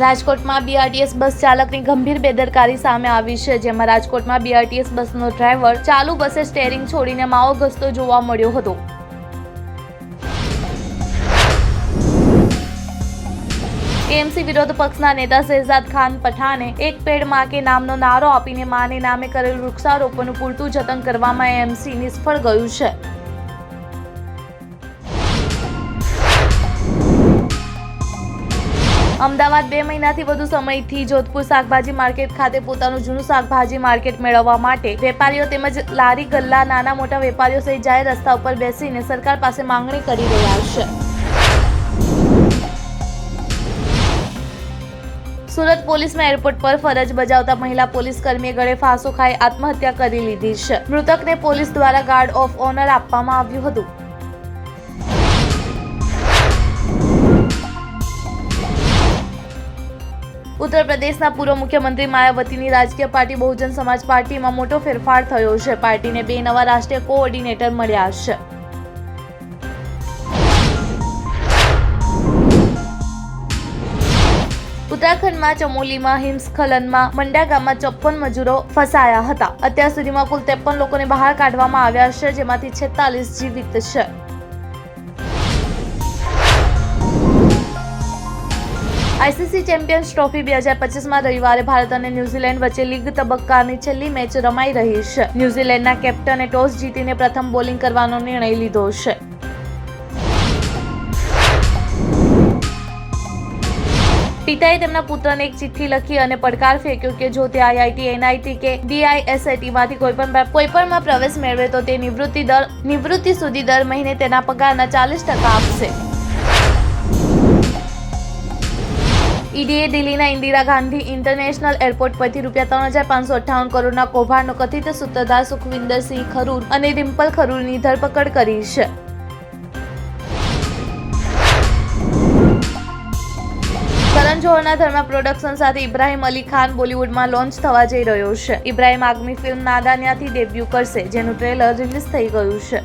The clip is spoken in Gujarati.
રાજકોટમાં બીઆરટીએસ બસ ચાલકની ગંભીર બેદરકારી સામે આવી છે, જેમાં રાજકોટમાં બીઆરટીએસ બસનો ડ્રાઈવર ચાલુ બસે સ્ટેરિંગ છોડીને માવો ઘસતો જોવા મળ્યો હતો. એમસી વિરોધ પક્ષના નેતા શહેજાદ ખાન પઠાણે એક પેડમાં કે નામનો નારો આપીને માને નામે કરેલ વૃક્ષારોપણનું પૂરતું જતન કરવામાં એમસી નિષ્ફળ ગયું છે. અમદાવાદ બે મહિનાથી વધુ સમયથી જોધપુર શાકભાજી માર્કેટ ખાતે પોતાનું જૂનું શાકભાજી માર્કેટ મેળવવા માટે વેપારીઓ તેમજ લારી ગલ્લા નાના મોટા વેપારીઓ સહિત જાહેર રસ્તા ઉપર બેસીને સરકાર પાસે માંગણી કરી રહ્યા છે. સુરત પોલીસમાં એરપોર્ટ પર ફરજ બજાવતા મહિલા પોલીસ કર્મીએ ગળે ફાંસો ખાઈ આત્મહત્યા કરી લીધી છે. મૃતકને પોલીસ દ્વારા ગાર્ડ ઓફ ઓનર આપવામાં આવ્યું હતું. ઉત્તર પ્રદેશના પૂર્વ મુખ્યમંત્રી માયાવતીની રાજકીય પાર્ટી, બહુજન સમાજ પાર્ટીમાં મોટો ફેરફાર થયો છે. પાર્ટીને બે નવા રાષ્ટ્રીય કોઓર્ડિનેટર મળ્યા છે. ઉત્તરાખંડમાં ચમોલીમાં, હિમસ્ખલનમાં મંડા ગામમાં ચોપ્પન મજૂરો ફસાયા હતા. અત્યાર સુધીમાં કુલ ત્રેપન લોકોને બહાર કાઢવામાં આવ્યા છે, જેમાંથી છેતાલીસ જીવિત છે. આઈસીસી ચેમ્પિયન્સ ટ્રોફી બે હજાર પચીસમાં રવિવારે ભારત અને ન્યૂઝીલેન્ડ વચ્ચે લીગ તબક્કાની છેલ્લી મેચ રમાઈ રહી છે. ન્યૂઝીલેન્ડના કેપ્ટને ટોસ જીતીને પ્રથમ બોલિંગ કરવાનો નિર્ણય લીધો છે. પિતાએ તેમના પુત્રને એક ચિઠ્ઠી લખી અને પડકાર ફેંક્યો કે જો તે આઈઆઈટી, એનઆઈટી કે ડીઆઈએસઆઈટી માંથી કોઈ પણ કોઈ પણમાં પ્રવેશ મેળવે તો તે નિવૃત્તિ દર નિવૃત્તિ સુધી દર મહિને તેના પગારના ચાલીસ ટકા આપશે. ઈડીએ દિલ્હીના ઇન્દિરા ગાંધી ઇન્ટરનેશનલ એરપોર્ટ પરથી રૂપિયા ત્રણ હજાર પાંચસો અઠ્ઠાવન કરોડના કૌભાંડનો કથિત સૂત્રધાર સુખવિંદરસિંહ ખરૂર અને રિમ્પલ ખરૂરની ધરપકડ કરી છે. કરણ જોહરના ધર્મા પ્રોડક્શન સાથે ઇબ્રાહિમ અલી ખાન બોલિવૂડમાં લોન્ચ થવા જઈ રહ્યો છે. ઇબ્રાહિમ આગમી ફિલ્મ નાદાન્યાથી ડેબ્યુ કરશે, જેનું ટ્રેલર રિલીઝ થઈ ગયું છે.